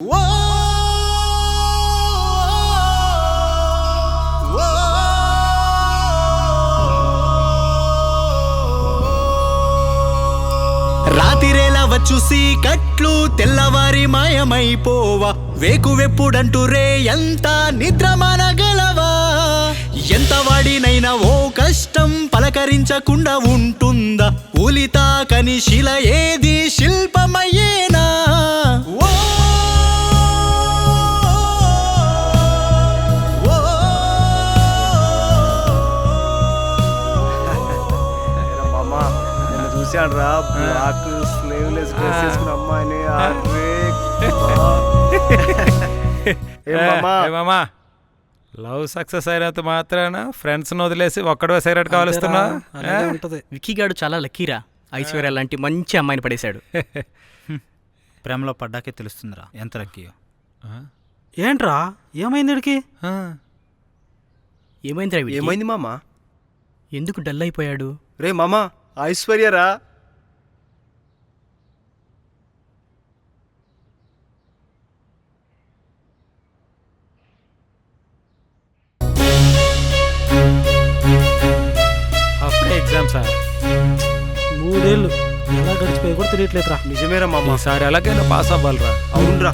రాతిరేలా వచ్చుసి కట్లు తెల్లవారి మాయమైపోవా. వేకువెప్పుడంటూ రే ఎంత నిద్రమనగలవా. ఎంత వాడినైనా ఓ కష్టం పలకరించకుండా ఉంటుందా. ఉలితా కని శిల ఏది శిల్పమయ్యే చూశాను రా బ్లాక్ స్లీవ్లెస్ డ్రెస్ వేసుకున్న అమ్మాయిని. మామా? ఏ మామా? లవ్ సక్సెస్ అయినంత మాత్రాన ఫ్రెండ్స్ వదిలేసి ఒక్కడే సిగరెట్ కావలిస్తున్నా ఉంటది. విక్కీగాడు చాలా లక్కీరా ఐశ్వర్య లాంటి మంచి అమ్మాయిని పడేశాడు. ప్రేమలో పడ్డాకే తెలుస్తుందిరా. ఎంత లక్కీయో ఏంట్రా? ఏమైంది వీడికి? ఏమైందిరా? ఏమైంది మామ? ఎందుకు డల్ అయిపోయాడు? రే మామ ఐశ్వర్యరా? అప్పుడే ఎగ్జామ్స్ మూడేళ్ళు ఎలా గడిచిపోయి కూడా తెలియట్లేదురా. నిజమేరా మామ. ఈసారి ఎలాగైనా పాస్ అవ్వాలిరా. అవునరా.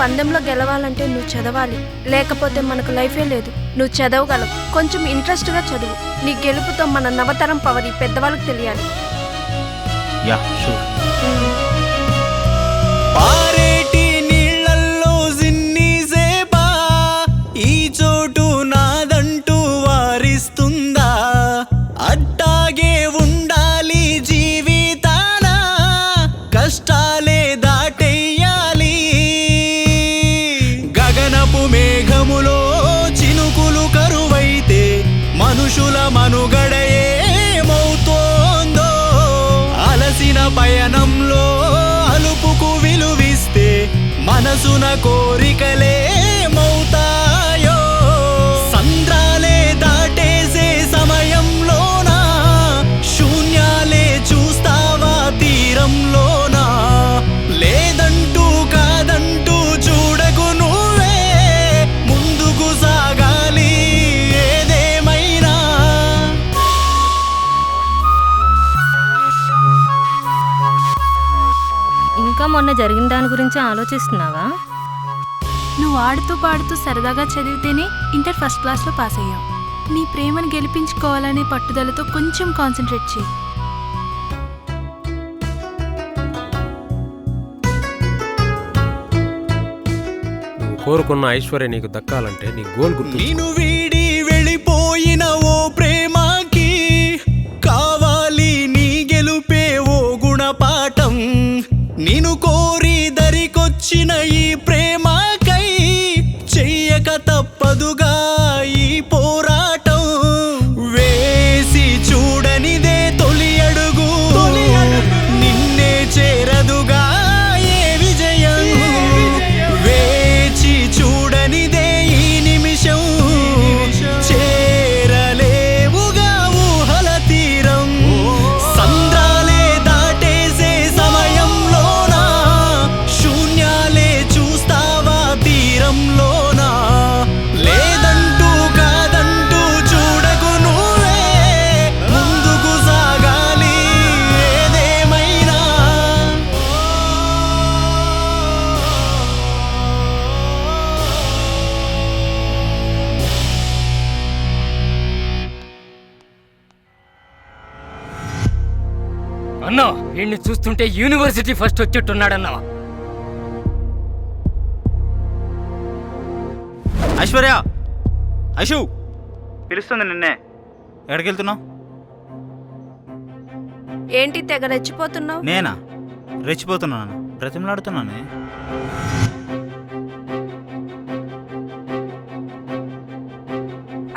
పందెంలో గెలవాలంటే నువ్వు చదవాలి. లేకపోతే మనకు లైఫే లేదు. నువ్వు చదవగలవు. కొంచెం ఇంట్రెస్ట్గా చదువు. నీ గెలుపుతో మన నవతరం పవర్ ఈ పెద్దవాళ్ళకి తెలియాలి. Yeah sure. మనుషుల మనుగడ ఏమవుతోందో అలసిన పయనంలో అలుపుకు విలువిస్తే మనసున కోరికలేమవుతా మొన్న జరిగిన దాని గురించి ఆలోచిస్తున్నావా? నువ్వు ఆడుతూ పాడుతూ సరదాగా చదివితేనే ఇంటర్ ఫస్ట్ క్లాస్లో పాస్ అయ్యావు. నీ ప్రేమను గెలిపించుకోవాలనే పట్టుదలతో కొంచెం కాన్సన్ట్రేట్ చేయి. నువ్వు కోరుకున్న ఐశ్వర్య నీకు దక్కాలంటే నీ గోల్ గుర్తు నేను వీడిని చూస్తుంటే యూనివర్సిటీ ఫస్ట్ వచ్చేట్టున్నాడన్నా ఐశ్వర్య! ఐషు! పిలుస్తుంది నిన్నే. ఎక్కడికి వెళ్తున్నావు ఏంటి తెగ రెచ్చిపోతున్నావు? నేనా? రెచ్చిపోతున్నాను? బ్రతిమలాడుతున్నానే?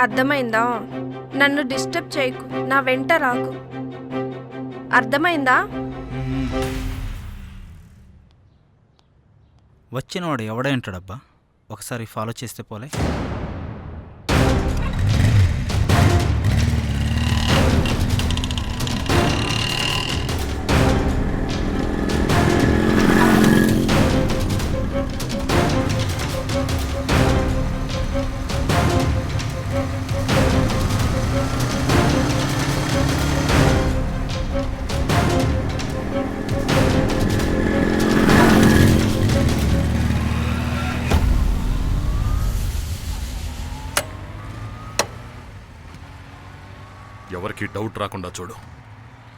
అర్థమైందా? నన్ను డిస్టర్బ్ చేయకు. నా వెంట రాకు. అర్థమైందా? వచ్చినవాడు ఎవడే ఉంటాడబ్బా? ఒకసారి ఫాలో చేస్తే పోలే. అమ్మకి డౌట్ రాకుండా చూడు.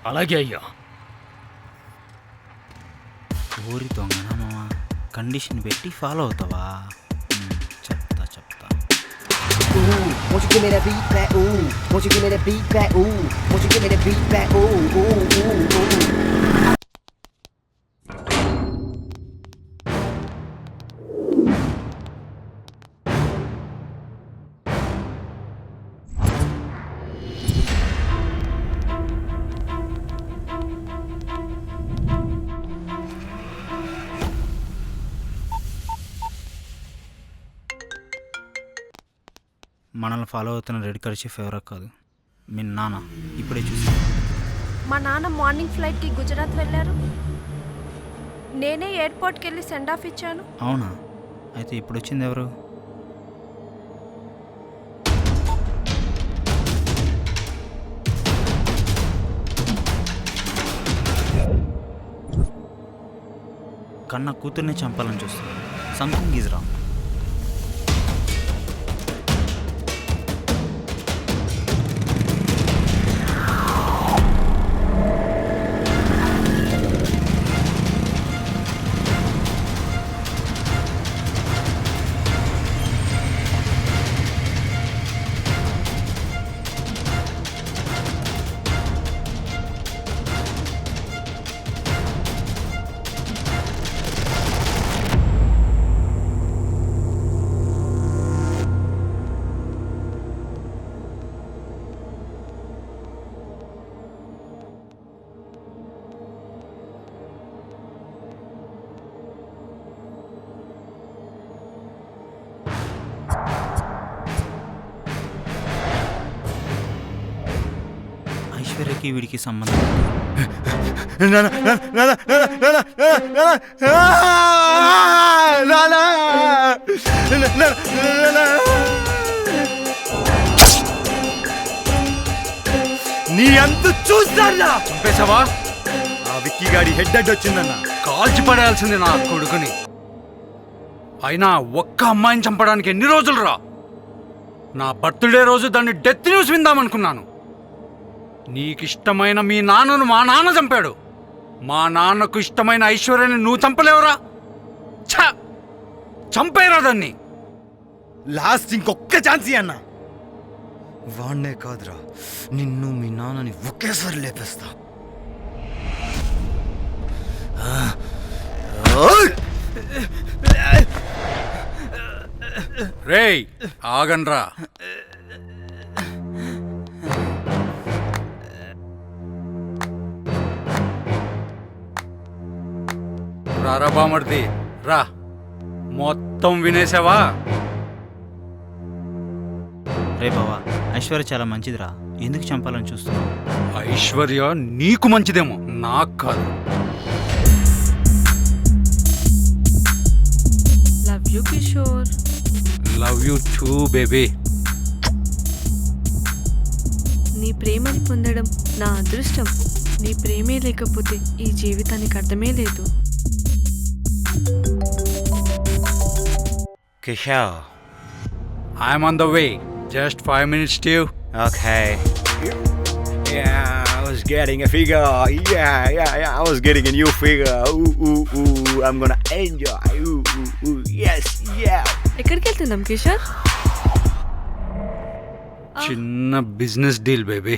అలాగే అయ్యా. ఊరి దొంగనమ్మా కండిషన్ పెట్టి ఫాలో అవుతావా? చెప్తా చెప్తా. మనల్ని ఫాలో అవుతున్న రెడ్ కర్చీఫ్ ఎవరో కాదు. మీ నాన్న. ఇప్పుడే చూసి మా నాన్న మార్నింగ్ ఫ్లైట్కి గుజరాత్ వెళ్ళారు. నేనే ఎయిర్పోర్ట్కి వెళ్ళి సెండ్ ఆఫ్ ఇచ్చాను. అవునా? అయితే ఇప్పుడు వచ్చింది ఎవరు? కన్న కూతుర్ని చంపాలని చూస్తుంది సంథింగ్ ఈజ్ రాంగ్ ఐశ్వర్యకి వీడికి సంబంధం? నీ అంత చూస్తాడా చంపేశావా ఆ విక్కీ గాడి హెడ్ హెడ్ వచ్చిందన్న కాల్చి పడేయాల్సింది నా కొడుకుని అయినా ఒక్క అమ్మాయిని చంపడానికి ఎన్ని రోజులు రా నా బర్త్డే రోజు దాన్ని డెత్ న్యూస్ విందామనుకున్నాను నీకిష్టమైన మీ నాన్నను మా నాన్న చంపాడు. మా నాన్నకు ఇష్టమైన ఐశ్వర్యాన్ని నువ్వు చంపలేవురా? ఛ! చంపేరా దాన్ని. లాస్ట్ ఇంకొక్క ఛాన్స్ అన్న. వాణ్ణే కాదురా. నిన్ను మీ నాన్నని ఒకేసారి లేపేస్తా. రేయ్ ఆగన్రా రారా బామర్ది రా. మొత్తం వినేసావా? రే బావా ఐశ్వర్య చాలా మంచిదిరా. ఎందుకు చంపాలని చూస్తున్నావు? ఐశ్వర్య నీకు మంచిదేమో నాకు కాదు. Love you Kishore love you too baby నీ ప్రేమని పొందడం నా అదృష్టం. నీ ప్రేమే లేకపోతే ఈ జీవితానికి అర్థమే లేదు. Kishore I'm on the way just five minutes TV okay Yeah, I was getting a figure. Yeah, yeah, yeah. I was getting a new figure. Ooh, ooh, ooh. I'm gonna enjoy. Ooh, ooh, ooh. Yes, yeah. ఎక్కడికి వెళ్తున్నాం కిషోర్ చిన్న business deal baby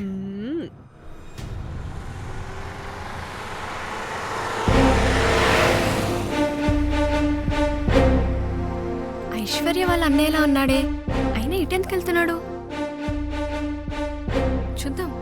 Aishwarya వాళ్ళ అన్నయ్యలా ఉన్నాడే. అయినా ఇటెంత్కి వెళ్తున్నాడు? చూద్దాం.